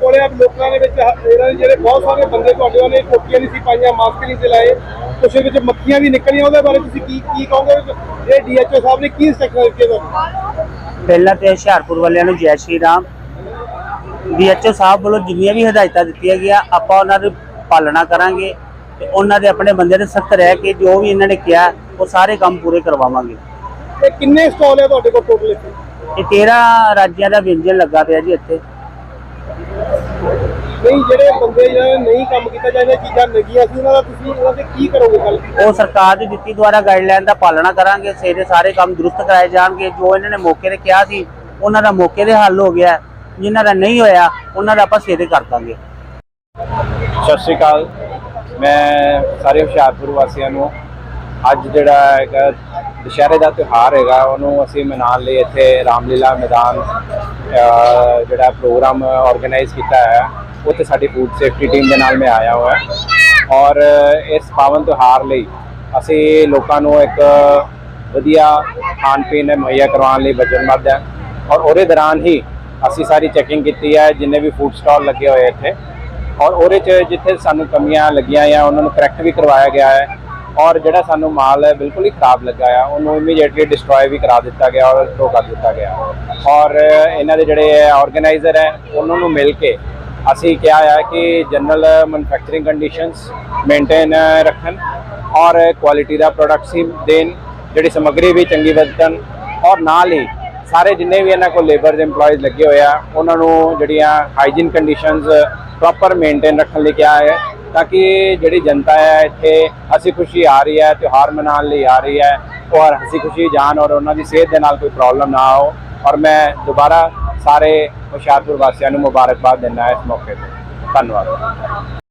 ਕੋਲੇ ਆਪ ਲੋਕਾਂ ਦੇ ਵਿੱਚ ਇਹਨਾਂ ਦੇ ਜਿਹੜੇ ਬਹੁਤ ਸਾਰੇ ਬੰਦੇ ਤੁਹਾਡੇ ਵਾਲੇ ਟੋਪੀਆਂ ਨਹੀਂ ਸੀ ਪਾਈਆਂ, ਮਾਸਕ ਨਹੀਂ ਲਾਏ, ਕੁਛ ਵਿੱਚ ਮੱਖੀਆਂ ਵੀ ਨਿਕਲੀਆਂ, ਉਹਦੇ ਬਾਰੇ ਤੁਸੀਂ ਕੀ ਕੀ ਕਹੋਗੇ? ਇਹ ਡੀਐਚਓ ਸਾਹਿਬ ਨੇ ਕੀ ਸਟੈਕ ਦਿੱਤੀ ਤੁਹਾਨੂੰ? ਪਹਿਲਾਂ ਤੇ ਹੁਸ਼ਿਆਰਪੁਰ ਵਾਲਿਆਂ ਨੂੰ ਜੈ ਸ਼੍ਰੀ ਰਾਮ ਡੀਐਚਓ ਸਾਹਿਬ ਵੱਲੋਂ ਜਿੰਨੀਆਂ ਵੀ ਹਦਾਇਤਾਂ ਦਿੱਤੀਆਂ ਗਿਆ ਆਪਾਂ ਉਹਨਾਂ ਦੀ ਪਾਲਣਾ ਕਰਾਂਗੇ ਤੇ ਉਹਨਾਂ ਦੇ ਆਪਣੇ ਬੰਦੇ ਦੇ ਸਖਤ ਰਹਿ ਕੇ ਜੋ ਵੀ ਇਹਨਾਂ ਨੇ ਕਿਹਾ ਉਹ ਸਾਰੇ ਕੰਮ ਪੂਰੇ ਕਰਵਾਵਾਂਗੇ। ਇਹ ਕਿੰਨੇ ਸਟਾਲ ਹੈ ਤੁਹਾਡੇ ਕੋਲ ਟੋਟਲ ਇੱਥੇ? ਇਹ 13 ਰਾਜਿਆਂ ਦਾ ਵਿਅੰਜਨ ਲੱਗਾ ਪਿਆ ਜੀ ਇੱਥੇ। ਨਹੀਂ ਜਿਹੜੇ ਬੰਦੇ ਜਿਹਨਾਂ ਨੇ ਨਹੀਂ ਕੰਮ ਕੀਤਾ ਜਾਂ ਇਹਨਾਂ ਚੀਜ਼ਾਂ ਲੱਗੀਆਂ ਸੀ ਉਹਨਾਂ ਦਾ ਤੁਸੀਂ ਉਹਨਾਂ ਤੇ ਕੀ ਕਰੋਗੇ ਕੱਲ ਉਹ ਸਰਕਾਰ ਦੀ ਦਿੱਤੀ ਦੁਆਰਾ ਗਾਈਡਲਾਈਨ ਦਾ ਪਾਲਣਾ ਕਰਾਂਗੇ ਸਾਰੇ ਕੰਮ ਦਰੁਸਤ ਕਰਾਏ ਜਾਣਗੇ। ਜੋ ਇਹਨਾਂ ਨੇ ਮੌਕੇ ਤੇ ਕਿਹਾ ਸੀ ਉਹਨਾਂ ਦਾ ਮੌਕੇ ਤੇ ਹੱਲ ਹੋ ਗਿਆ। ਜਿਨ੍ਹਾਂ ਦਾ ਨਹੀਂ ਹੋਇਆ, ਉਹਨਾਂ ਦਾ ਆਪਾਂ ਸਵੇਰੇ ਕਰ ਦਾਂਗੇ। ਸਤਿ ਸ਼੍ਰੀ ਅਕਾਲ। ਮੈਂ ਸਾਰੇ ਹੁਸ਼ਿਆਰਪੁਰ ਵਾਸੀਆਂ ਨੂੰ ਅੱਜ ਜਿਹੜਾ ਹੈਗਾ ਦੁਸ਼ਹਿਰੇ ਦਾ ਤਿਉਹਾਰ ਹੈਗਾ, ਉਹਨੂੰ ਅਸੀਂ ਮਨਾਉਣ ਲਈ ਇੱਥੇ ਰਾਮਲੀਲਾ ਮੈਦਾਨ ਜਿਹੜਾ ਪ੍ਰੋਗਰਾਮ ਆਰਗੇਨਾਈਜ਼ ਕੀਤਾ ਹੈ ਉੱਥੇ ਸਾਡੀ ਫੂਡ ਸੇਫਟੀ ਟੀਮ ਦੇ ਨਾਲ ਮੈਂ ਆਇਆ ਹੋਇਆ। ਔਰ ਇਸ ਪਾਵਨ ਤਿਉਹਾਰ ਲਈ ਅਸੀਂ ਲੋਕਾਂ ਨੂੰ ਇੱਕ ਵਧੀਆ ਖਾਣ ਪੀਣ ਮੁਹੱਈਆ ਕਰਵਾਉਣ ਲਈ ਵਚਨਬੱਧ ਹੈ। ਔਰ ਉਹਦੇ ਦੌਰਾਨ ਹੀ ਅਸੀਂ ਸਾਰੀ ਚੈਕਿੰਗ ਕੀਤੀ ਹੈ ਜਿੰਨੇ ਵੀ ਫੂਡ ਸਟਾਲ ਲੱਗੇ ਹੋਏ ਇੱਥੇ। ਔਰ ਉਹਦੇ ਚ ਜਿੱਥੇ ਸਾਨੂੰ ਕਮੀਆਂ ਲੱਗੀਆਂ ਆ, ਉਹਨਾਂ ਨੂੰ ਕਰੈਕਟ ਵੀ ਕਰਵਾਇਆ ਗਿਆ ਹੈ। ਔਰ ਜਿਹੜਾ ਸਾਨੂੰ ਮਾਲ ਹੈ, ਬਿਲਕੁਲ ਹੀ ਖਰਾਬ ਲੱਗਾ ਆ, ਉਹਨੂੰ ਇਮੀਡੀਏਟਲੀ ਡਿਸਟਰੋਏ ਵੀ ਕਰਾ ਦਿੱਤਾ ਗਿਆ ਔਰ ਥਰੋ ਕਰ ਦਿੱਤਾ ਗਿਆ। ਔਰ ਇਹਨਾਂ ਦੇ ਜਿਹੜੇ ਆਰਗੇਨਾਈਜ਼ਰ ਹੈ, ਉਹਨਾਂ ਨੂੰ ਮਿਲ ਕੇ ਅਸੀਂ ਕਿਹਾ ਆ ਕਿ ਜਨਰਲ ਮੈਨੂਫੈਕਚਰਿੰਗ ਕੰਡੀਸ਼ਨਸ ਮੇਨਟੇਨ ਰੱਖਣ ਔਰ ਕੁਆਲਿਟੀ ਦਾ ਪ੍ਰੋਡਕਟਸ ਹੀ ਦੇਣ, ਜਿਹੜੀ ਸਮੱਗਰੀ ਵੀ ਚੰਗੀ ਵਧਣ। ਔਰ ਨਾਲ ਹੀ ਸਾਰੇ ਜਿੰਨੇ ਵੀ ਇਹਨਾਂ ਕੋਲ ਲੇਬਰ ਦੇ EMPLOYEES ਲੱਗੇ ਹੋਏ ਆ, ਉਹਨਾਂ ਨੂੰ ਜਿਹੜੀਆਂ ਹਾਈਜੀਨ ਕੰਡੀਸ਼ਨਸ ਪ੍ਰੋਪਰ ਮੇਨਟੇਨ ਰੱਖਣ ਲਈ ਕਿਹਾ ਹੈ, ਤਾਂ ਕਿ ਜਿਹੜੀ ਜਨਤਾ ਹੈ ਇੱਥੇ ਹਸੀ ਖੁਸ਼ੀ ਆ ਰਹੀ ਹੈ, ਤਿਉਹਾਰ ਮਨਾਉਣ ਲਈ ਆ ਰਹੀ ਹੈ ਔਰ ਹਸੀ ਖੁਸ਼ੀ ਜਾਣ ਔਰ ਉਹਨਾਂ ਦੀ ਸਿਹਤ ਦੇ ਨਾਲ ਕੋਈ ਪ੍ਰੋਬਲਮ ਨਾ ਹੋ ਔਰ ਮੈਂ ਦੁਬਾਰਾ ਸਾਰੇ ਹੁਸ਼ਿਆਰਪੁਰ ਵਾਸੀਆਂ ਨੂੰ ਮੁਬਾਰਕਬਾਦ ਦਿੰਦਾ ਇਸ ਮੌਕੇ ਤੇ। ਧੰਨਵਾਦ।